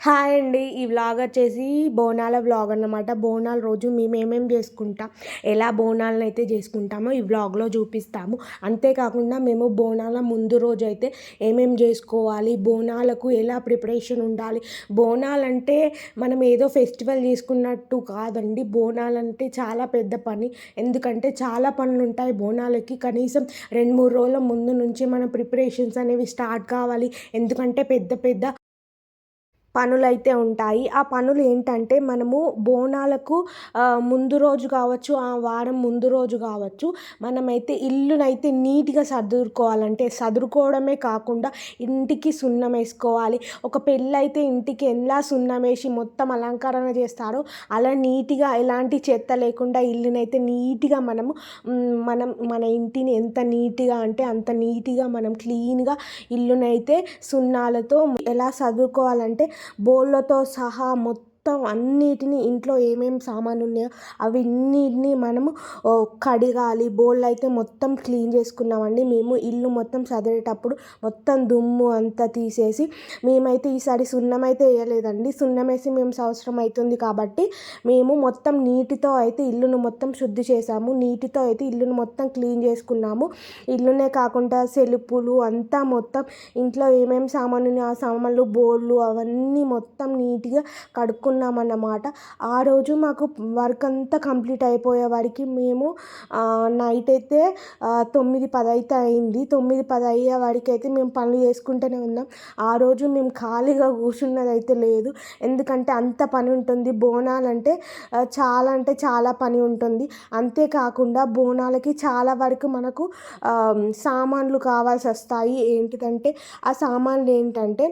Hi అండి. ఈ vlog వచ్చేసి బోనాల వ్లాగ్ అన్నమాట. బోనాల రోజు మేము ఏమేమి చేసుకుంటాం ఎలా బోనాలను అయితే చేసుకుంటామో ఈ వ్లాగ్లో చూపిస్తాము. అంతేకాకుండా మేము బోనాల ముందు రోజు అయితే ఏమేమి చేసుకోవాలి బోనాలకు ఎలా ప్రిపరేషన్ ఉండాలి. బోనాలంటే మనం ఏదో ఫెస్టివల్ చేసుకున్నట్టు కాదండి. బోనాలంటే చాలా పెద్ద పని. ఎందుకంటే చాలా పనులు ఉంటాయి బోనాలకి. కనీసం రెండు మూడు రోజుల ముందు నుంచి మన ప్రిపరేషన్స్ అనేవి స్టార్ట్ కావాలి. ఎందుకంటే పెద్ద పెద్ద పనులైతే ఉంటాయి. ఆ పనులు ఏంటంటే మనము బోనాలకు ముందు రోజు కావచ్చు ఆ వారం ముందు రోజు కావచ్చు మనమైతే ఇల్లునైతే నీట్గా సర్దుకోవాలంటే సదురుకోవడమే కాకుండా ఇంటికి సున్నం వేసుకోవాలి. ఒక పెళ్ళైతే ఇంటికి ఎలా సున్నం వేసి మొత్తం అలంకరణ చేస్తారో అలా నీట్గా ఎలాంటి చెత్త లేకుండా ఇల్లునైతే నీట్గా మనము మనం మన ఇంటిని ఎంత నీట్గా అంటే అంత నీట్గా మనం క్లీన్గా ఇల్లునైతే సున్నాలతో ఎలా చదువుకోవాలంటే బోళ్ళతో సహా మొత్తం మొత్తం అన్నిటిని ఇంట్లో ఏమేమి సామాన్లు ఉన్నాయో అవి మనము కడగాలి. బోళ్ళు అయితే మొత్తం క్లీన్ చేసుకున్నామండి. మేము ఇల్లు మొత్తం చదివేటప్పుడు మొత్తం దుమ్ము అంతా తీసేసి మేమైతే ఈసారి సున్నం అయితే వేయలేదండి. సున్నం వేసి మేము సంవత్సరం అవుతుంది కాబట్టి మేము మొత్తం నీటితో అయితే ఇల్లును మొత్తం శుద్ధి చేసాము నీటితో అయితే ఇల్లును మొత్తం క్లీన్ చేసుకున్నాము. ఇల్లునే కాకుండా సెలుపులు అంతా మొత్తం ఇంట్లో ఏమేమి సామాన్లు ఆ సామాన్లు బోళ్ళు అవన్నీ మొత్తం నీట్గా కడుక్కున్న అన్నమాట ఆ రోజు మాకు వర్క్ అంతా కంప్లీట్ అయిపోయే వరకు మేము నైట్ అయితే తొమ్మిది పది అయితే అయింది. తొమ్మిది పది అయ్యే వరకు అయితే మేము పనులు చేసుకుంటూనే ఉన్నాం. ఆ రోజు మేము ఖాళీగా కూర్చున్నది అయితే లేదు. ఎందుకంటే అంత పని ఉంటుంది. బోనాలంటే చాలా అంటే చాలా పని ఉంటుంది. అంతేకాకుండా బోనాలకి చాలా వరకు మనకు సామాన్లు కావాల్సి వస్తాయి. ఏంటిదంటే ఆ సామాన్లు ఏంటంటే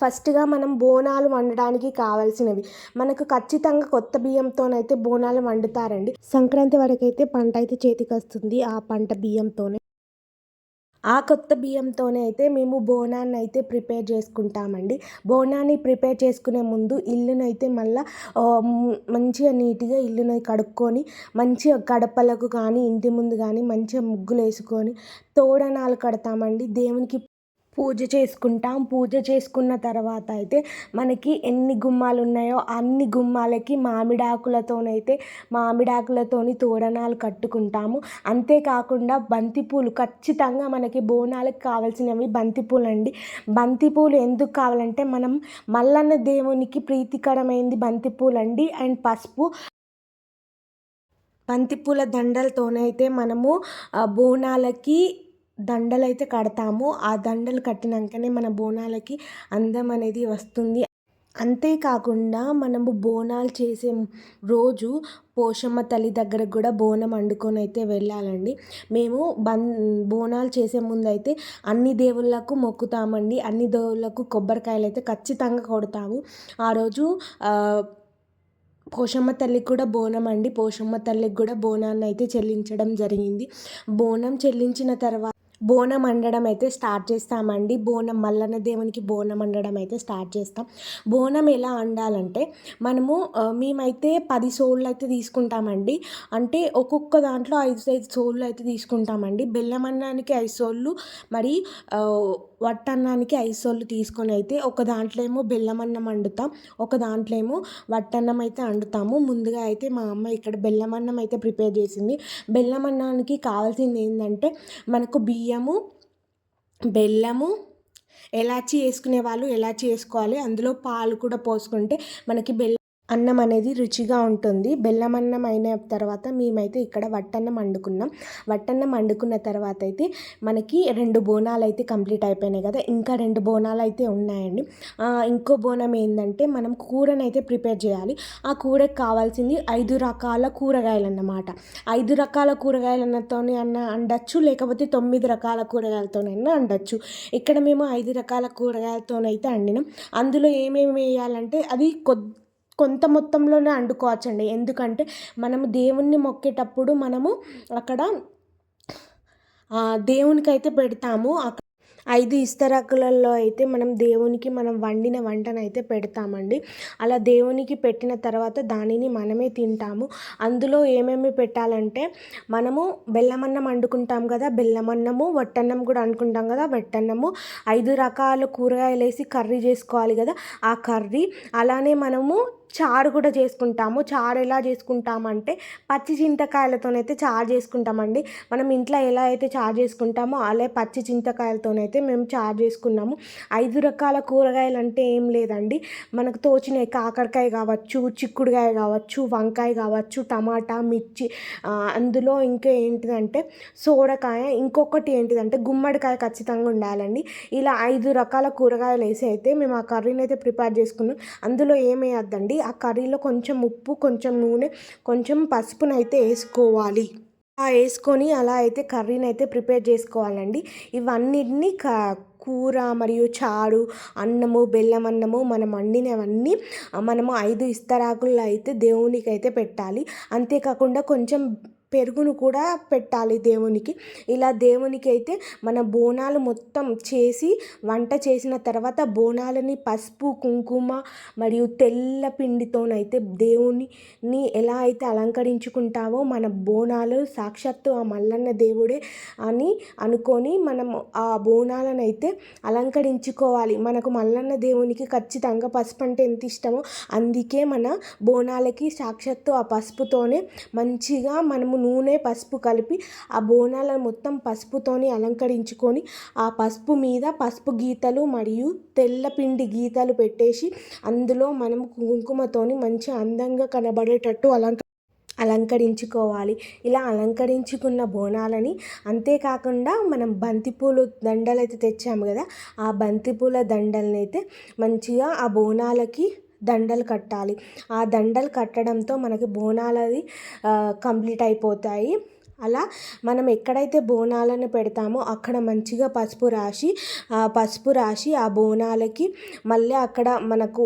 ఫస్ట్గా మనం బోనాలు వండడానికి కావాల్సినవి. మనకు ఖచ్చితంగా కొత్త బియ్యంతోనైతే బోనాలు వండుతారండి. సంక్రాంతి వరకు అయితే పంట అయితే చేతికి వస్తుంది ఆ పంట బియ్యంతోనే. ఆ కొత్త బియ్యంతోనే అయితే మేము బోనాన్ని అయితే ప్రిపేర్ చేసుకుంటామండి. బోనాన్ని ప్రిపేర్ చేసుకునే ముందు ఇల్లునైతే మళ్ళీ మంచిగా నీట్గా ఇల్లుని కడుక్కొని మంచిగా గడపలకు కానీ ఇంటి ముందు కానీ మంచిగా ముగ్గులు వేసుకొని తోరణాలు కడతామండి. దేవునికి పూజ చేసుకుంటాం. పూజ చేసుకున్న తర్వాత అయితే మనకి ఎన్ని గుమ్మాలు ఉన్నాయో అన్ని గుమ్మాలకి మామిడాకులతోనైతే మామిడాకులతోని తోరణాలు కట్టుకుంటాము. అంతేకాకుండా బంతిపూలు ఖచ్చితంగా మనకి బోనాలకు కావాల్సినవి బంతిపూలు అండి బంతిపూలు ఎందుకు కావాలంటే మనం మల్లన్న దేవునికి ప్రీతికరమైంది బంతిపూలు అండి అండ్ పసుపు. బంతిపూల దండలతోనైతే మనము బోనాలకి దండలు అయితే కడతాము. ఆ దండలు కట్టినాకనే మన బోనాలకి అందం అనేది వస్తుంది. అంతేకాకుండా మనము బోనాలు చేసే రోజు పోషమ్మ తల్లి దగ్గరకు కూడా బోనం వండుకొని అయితే వెళ్ళాలండి. మేము బన్ బోనాలు చేసే ముందు అయితే అన్ని దేవుళ్ళకు మొక్కుతామండి. అన్ని దేవుళ్ళకు కొబ్బరికాయలు అయితే ఖచ్చితంగా కొడతాము. ఆ రోజు పోషమ్మ తల్లికి కూడా బోనం అండి పోషమ్మ తల్లికి కూడా బోనాన్ని అయితే చెల్లించడం జరిగింది. బోనం చెల్లించిన తర్వాత బోనం వండడం అయితే స్టార్ట్ చేస్తామండి. బోనం మల్లన్న దేవునికి బోనం వండడం అయితే స్టార్ట్ చేస్తాం. బోనం ఎలా వండాలంటే మనము మేమైతే పది సోళ్ళు అయితే తీసుకుంటామండి. అంటే ఒక్కొక్క దాంట్లో ఐదు ఐదు సోళ్ళు అయితే తీసుకుంటామండి. బెల్లం అన్నానికి ఐదు సోళ్ళు మరి వట్టన్నానికి ఐదు సోళ్ళు తీసుకొని అయితే ఒక దాంట్లో ఏమో బెల్లం అన్నం వండుతాం ఒక దాంట్లో ఏమో వట్టన్నం అయితే వండుతాము ముందుగా అయితే మా అమ్మ ఇక్కడ బెల్లం అన్నం అయితే ప్రిపేర్ చేసింది. బెల్లం అన్నానికి కావాల్సింది ఏంటంటే మనకు బియ్యం బియ్యము బెల్లము ఎలాచి వేసుకునే వాళ్ళు ఎలాచి వేసుకోవాలి అందులో పాలు కూడా పోసుకుంటే మనకి బెల్లం అన్నం అనేది రుచిగా ఉంటుంది. బెల్లం అన్నం అయిన తర్వాత మేమైతే ఇక్కడ వట్టన్నం వండుకున్నాం. వట్టన్నం వండుకున్న తర్వాత అయితే మనకి రెండు బోనాలు అయితే కంప్లీట్ అయిపోయినాయి కదా. ఇంకా రెండు బోనాలు అయితే ఉన్నాయండి. ఇంకో బోనం ఏంటంటే మనం కూరను అయితే ప్రిపేర్ చేయాలి. ఆ కూరకి కావాల్సింది ఐదు రకాల కూరగాయలు అన్నమాట. ఐదు రకాల కూరగాయలతోనే అన్న అండొచ్చు లేకపోతే తొమ్మిది రకాల కూరగాయలతోనైనా అండొచ్చు ఇక్కడ మేము ఐదు రకాల కూరగాయలతోనైతే అండినాం అందులో ఏమేమి వేయాలంటే అది కొద్ది కొంత మొత్తంలోనే వండుకోవచ్చండి ఎందుకంటే మనము దేవుణ్ణి మొక్కేటప్పుడు మనము అక్కడ దేవునికి అయితే పెడతాము. ఐదు ఇస్తరాకులలో అయితే మనం దేవునికి మనం వండిన వంటనైతే పెడతామండి. అలా దేవునికి పెట్టిన తర్వాత దానిని మనమే తింటాము. అందులో ఏమేమి పెట్టాలంటే మనము బెల్లమన్నం వండుకుంటాం కదా బెల్లమన్నము వట్టన్నం కూడా అనుకుంటాం కదా వట్టన్నము. ఐదు రకాల కూరగాయలు వేసి కర్రీ చేసుకోవాలి కదా ఆ కర్రీ. అలానే మనము చారు కూడా చేసుకుంటాము. చారు ఎలా చేసుకుంటామంటే పచ్చి చింతకాయలతోనైతే చారు చేసుకుంటామండి. మనం ఇంట్లో ఎలా అయితే చారు చేసుకుంటామో అలా పచ్చి చింతకాయలతోనైతే మేము చారు చేసుకున్నాము. ఐదు రకాల కూరగాయలు అంటే ఏం లేదండి. మనకు తోచినవి కాకరకాయ కావచ్చు చిక్కుడుకాయ కావచ్చు వంకాయ కావచ్చు టమాటా మిర్చి అందులో ఇంకా ఏంటిదంటే సోడకాయ ఇంకొకటి ఏంటిదంటే గుమ్మడికాయ ఖచ్చితంగా ఉండాలండి. ఇలా ఐదు రకాల కూరగాయలు వేసి అయితే మేము ఆ కర్రీని అయితే ప్రిపేర్ చేసుకున్నాం. అందులో ఏమేయద్దండి ఆ కర్రీలో కొంచెం ఉప్పు కొంచెం నూనె కొంచెం పసుపునైతే వేసుకోవాలి. ఆ వేసుకొని అలా అయితే కర్రీని అయితే ప్రిపేర్ చేసుకోవాలండి. ఇవన్నిటిని క కూర మరియు చారు అన్నము బెల్లం అన్నము మనం వండినవన్నీ మనము ఐదు ఇస్తరాకుల్లో అయితే దేవునికి అయితే పెట్టాలి. అంతేకాకుండా కొంచెం పెరుగును కూడా పెట్టాలి దేవునికి. ఇలా దేవునికి అయితే మన బోనాలు మొత్తం చేసి వంట చేసిన తర్వాత బోనాలని పసుపు కుంకుమ మరియు తెల్ల పిండితోనైతే దేవుని ఎలా అయితే అలంకరించుకుంటామో మన బోనాలు సాక్షాత్తు ఆ మల్లన్న దేవుడే అని అనుకొని మనం ఆ బోనాలను అయితే అలంకరించుకోవాలి. మనకు మల్లన్న దేవునికి ఖచ్చితంగా పసుపు అంటే ఎంత ఇష్టమో అందుకే మన బోనాలకి సాక్షాత్తు ఆ పసుపుతోనే మంచిగా మనము నూనె పసుపు కలిపి ఆ బోనాలను మొత్తం పసుపుతోని అలంకరించుకొని ఆ పసుపు మీద పసుపు గీతలు మరియు తెల్ల పిండి గీతలు పెట్టేసి అందులో మనం కుంకుమతోని మంచి అందంగా కనబడేటట్టు అలంక అలంకరించుకోవాలి. ఇలా అలంకరించుకున్న బోనాలని అంతేకాకుండా మనం బంతిపూలు దండలు అయితే తెచ్చాము కదా ఆ బంతిపూల దండలనైతే మంచిగా ఆ బోనాలకి దండలు కట్టాలి. ఆ దండలు కట్టడంతో మనకి బోనాలది కంప్లీట్ అయిపోతాయి. అలా మనం ఎక్కడైతే బోనాలను పెడతామో అక్కడ మంచిగా పసుపు రాసి ఆ పసుపు రాసి ఆ బోనాలకి మళ్ళీ అక్కడ మనకు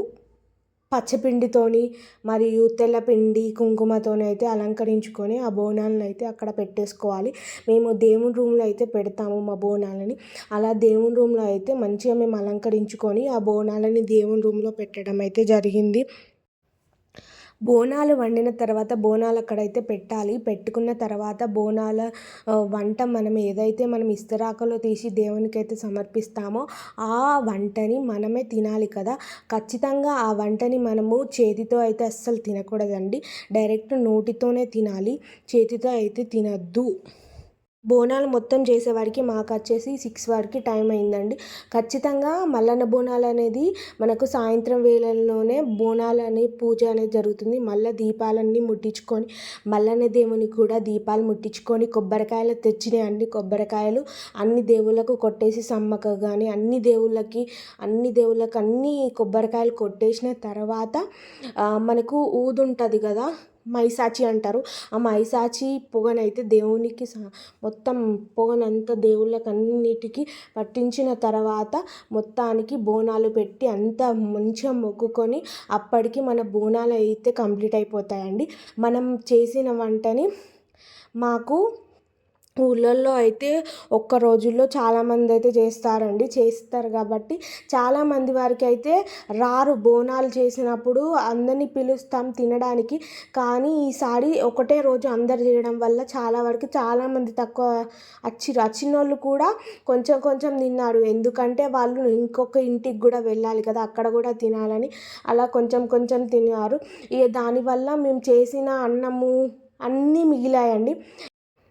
పచ్చపిండితోని మరియు తెల్లపిండి కుంకుమతోని అయితే అలంకరించుకొని ఆ బోనాలను అయితే అక్కడ పెట్టేసుకోవాలి. మేము దేవుని రూమ్లో అయితే పెడతాము మా బోనాలని. అలా దేవుని రూమ్లో అయితే మంచిగా మేము అలంకరించుకొని ఆ బోనాలని దేవుని రూమ్లో పెట్టడం అయితే జరిగింది. బోనాలు వండిన తర్వాత బోనాలు అక్కడైతే పెట్టాలి. పెట్టుకున్న తర్వాత బోనాల వంట మనం ఏదైతే మనం ఇస్తరాకలో తీసి దేవునికి అయితే సమర్పిస్తామో ఆ వంటని మనమే తినాలి కదా. ఖచ్చితంగా ఆ వంటని మనము చేతితో అయితే అస్సలు తినకూడదండి. డైరెక్ట్ నోటితోనే తినాలి. చేతితో అయితే తినద్దు. బోనాలు మొత్తం చేసేవాడికి మాకు వచ్చేసి సిక్స్ వరకు టైం అయిందండి. ఖచ్చితంగా మల్లన్న బోనాలు అనేది మనకు సాయంత్రం వేళల్లోనే బోనాలు అనే పూజ అనేది జరుగుతుంది. మళ్ళీ దీపాలన్నీ ముట్టించుకొని మల్లన్న దేవునికి కూడా దీపాలు ముట్టించుకొని కొబ్బరికాయలు తెచ్చినాయండి కొబ్బరికాయలు అన్ని దేవుళ్ళకు కొట్టేసి సమ్మక కానీ అన్ని దేవుళ్ళకి అన్ని దేవుళ్ళకి అన్ని కొబ్బరికాయలు కొట్టేసిన తర్వాత మనకు ఊదుంటుంది కదా మైసాచి అంటారు. ఆ మైసాచి పొగనైతే దేవునికి మొత్తం పొగనంతా దేవుళ్ళకి అన్నిటికీ పట్టించిన తర్వాత మొత్తానికి బోనాలు పెట్టి అంతా మంచిగా మొక్కుకొని అప్పటికి మన బోనాలు అయితే కంప్లీట్ అయిపోతాయండి. మనం చేసిన వంటని మాకు ఊళ్ళల్లో అయితే ఒక్క రోజుల్లో చాలామంది అయితే చేస్తారండి. చేస్తారు కాబట్టి చాలామంది వారికి అయితే రారు బోనాలు చేసినప్పుడు అందరినీ పిలుస్తాం తినడానికి. కానీ ఈసారి ఒకటే రోజు అందరు చేయడం వల్ల చాలా వరకు చాలామంది తక్కువ వచ్చి వచ్చిన వాళ్ళు కూడా కొంచెం కొంచెం తిన్నారు. ఎందుకంటే వాళ్ళు ఇంకొక ఇంటికి కూడా వెళ్ళాలి కదా అక్కడ కూడా తినాలని అలా కొంచెం కొంచెం తిన్నారు. ఇక దానివల్ల మేము చేసిన అన్నము అన్నీ మిగిలాయండి.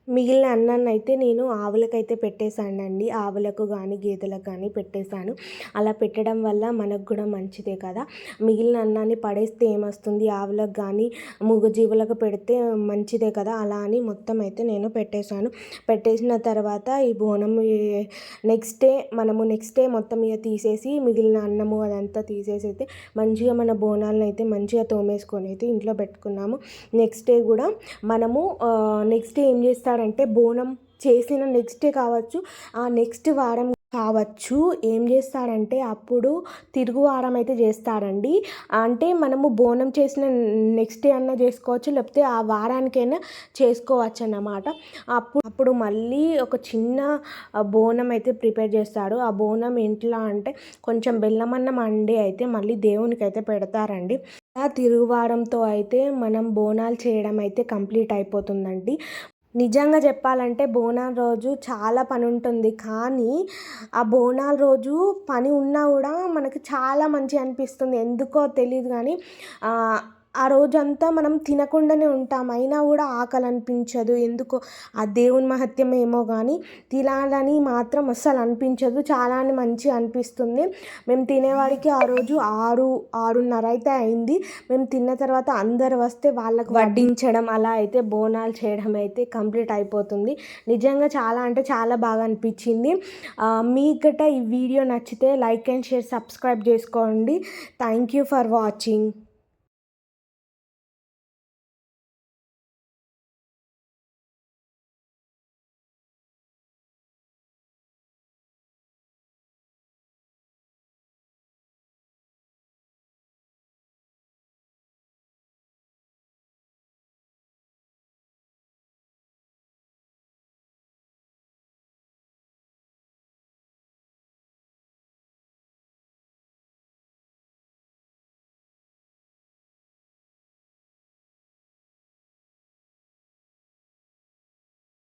మిగిలిన అన్నాన్ని అయితే నేను ఆవులకైతే పెట్టేశానండి. ఆవులకు కానీ గేదెలకు కానీ పెట్టేశాను. అలా పెట్టడం వల్ల మనకు కూడా మంచిదే కదా. మిగిలిన అన్నాన్ని పడేస్తే ఏమొస్తుంది? ఆవులకు కానీ మూగజీవులకు పెడితే మంచిదే కదా? అలా అని మొత్తం అయితే నేను పెట్టేశాను. పెట్టేసిన తర్వాత ఈ బోనం నెక్స్ట్ డే మనము నెక్స్ట్ డే మొత్తం ఇక తీసేసి మిగిలిన అన్నము అదంతా తీసేసి అయితే మంచిగా మన బోనాలను అయితే మంచిగా తోమేసుకొని అయితే ఇంట్లో పెట్టుకున్నాము. నెక్స్ట్ డే కూడా మనము నెక్స్ట్ డే ఏం చేస్తాం చేస్తారంటే బోనం చేసిన నెక్స్ట్ డే కావచ్చు ఆ నెక్స్ట్ వారం కావచ్చు. ఏం చేస్తాడంటే అప్పుడు తిరుగువారం అయితే చేస్తాడండి అంటే మనము బోనం చేసిన నెక్స్ట్ డే అన్నా చేసుకోవచ్చు లేకపోతే ఆ వారానికైనా చేసుకోవచ్చు అన్నమాట అప్పుడు అప్పుడు మళ్ళీ ఒక చిన్న బోనం అయితే ప్రిపేర్ చేస్తాడు ఆ బోనం ఇంట్లో అంటే కొంచెం బెల్లం అన్నం అండి అయితే మళ్ళీ దేవునికి అయితే పెడతారండి. ఆ తిరుగువారంతో అయితే మనం బోనాలు చేయడం అయితే కంప్లీట్ అయిపోతుందండి. నిజంగా చెప్పాలంటే బోనాల రోజు చాలా పని ఉంటుంది కానీ ఆ బోనాల రోజు పని ఉన్నా కూడా మనకి చాలా మంచిగా అనిపిస్తుంది. ఎందుకో తెలియదు కానీ ఆ రోజంతా మనం తినకుండానే ఉంటాం. అయినా కూడా ఆకలి అనిపించదు ఎందుకో ఆ దేవుని మహత్యమేమో కానీ తినాలని మాత్రం అస్సలు అనిపించదు. చాలా మంచిగా అనిపిస్తుంది. మేము తినేవాడికి ఆ రోజు ఆరు ఆరున్నర అయితే అయింది. మేము తిన్న తర్వాత అందరు వస్తే వాళ్ళకు వడ్డించడం అలా అయితే బోనాలు చేయడం అయితే కంప్లీట్ అయిపోతుంది. నిజంగా చాలా అంటే చాలా బాగా అనిపించింది. మీకట ఈ వీడియో నచ్చితే లైక్ అండ్ షేర్ సబ్స్క్రైబ్ చేసుకోండి. Thank you for watching.